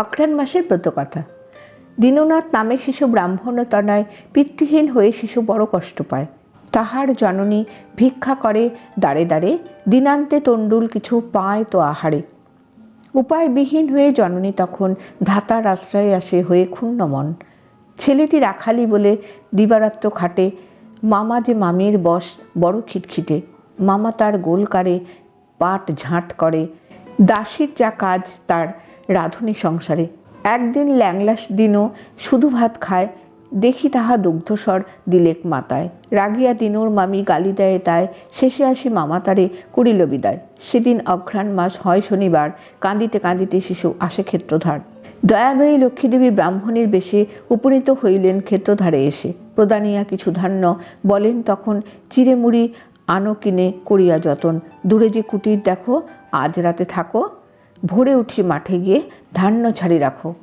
অঘ্রাণ মাসের ব্রতকথা। দীননাথ নামে শিশু ব্রাহ্মণতনায় পিতৃহীন হয়ে শিশু বড় কষ্ট পায়। তাহার জননী ভিক্ষা করে দাঁড়ে দাঁড়ে দিনান্তে তণ্ডুল কিছু পায় তো আহারে। উপায়বিহীন হয়ে জননী তখন ভ্রাতার আশ্রয়ে আসে হয়ে ক্ষুণ্ণ মন ছেলেটি রাখালি বলে দিবারাত্র খাটে, মামা যে মামির বস বড় খিটখিটে। মামা তার গোল কারে পাট ঝাঁট করে দাসীর যা কাজ তার রাঁধুনি সংসারে। একদিন ল্যাংলাস দিনও শুধু ভাত খায়, দেখি তাহা দুগ্ধস্বর দিলেক মাতায়। রাগিয়া দিনোর মামি গালি দেয় তাই, শেষে আসি মামা তারে করিল বিদায়। সেদিন অঘ্রাণ মাস হয় শনিবার, কাঁদিতে কাঁদিতে শিশু আসে ক্ষেত্রধার। দয়াময়ী লক্ষ্মীদেবী ব্রাহ্মণের বেশে উপনীত হইলেন ক্ষেত্রধারে এসে। প্রদানিয়া কিছু ধান্য বলেন, তখন চিড়েমুড়ি আনো কিনে করিয়া যতন। দূরে যে কুটির দেখো, আজ রাতে থাকো। ভোরে উঠি মাঠে গিয়ে ধান্য ছাড়ি রাখো।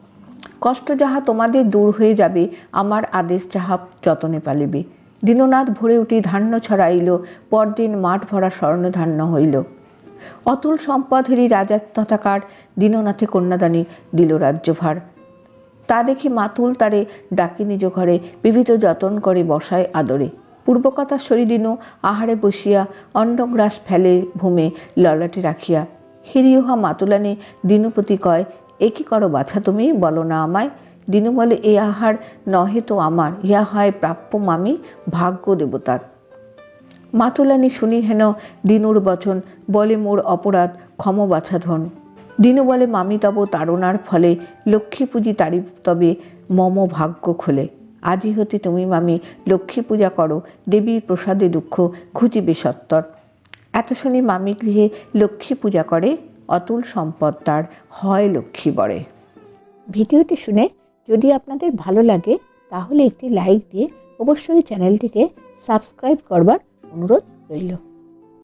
কষ্ট যাহা তোমাদের দূর হয়ে যাবে, আমার আদেশ যাহা যতনে পালিবে। দীননাথ ভোরে উঠি ধান্য ছড়াইল, পরদিন মাঠ ভরা স্বর্ণ ধান্য হইল। অতুল সম্পদেরই রাজা তথাকার দীননাথে কন্যাদানী দিল রাজ্যভার। তা দেখি মাতুল তারে ডাকি নিজ ঘরে, বিবিধ যতন করে বসায় আদরে। পূর্বকথা সরিদিনু আহারে বসিয়া অন্নগ্রাস ফেলে ভূমে ললাটে রাখিয়া। হিরিউহা মাতুলানে দিনুপতি কয়, এ কি করো বাছা তুমি? বলো না আমায়? দিনু বলে, এ আহার নহে তো আমার, ইহা হয় প্রাপ্য মামি, ভাগ্য দেবতার। মাতুলানি শুনি হেন দিনুর বচন, বলে মোর অপরাধ, ক্ষম বাছাধন দিনু বলে, মামি তব তাড়নার ফলে, লক্ষ্মী পুঁজি তারি তবে মম ভাগ্য খোলে। আজি হতে তুমি মামি লক্ষ্মী পূজা করো, দেবীর প্রসাদে দুঃখ খুঁজিবে সত্তর। এত শুনি মামি গৃহে লক্ষ্মী পূজা করে, অতুল সম্পদ তার হয় লক্ষ্মী বরে। ভিডিওটি শুনে যদি আপনাদের ভালো লাগে, তাহলে একটি লাইক দিয়ে অবশ্যই চ্যানেলটিকে সাবস্ক্রাইব করবার অনুরোধ রইল।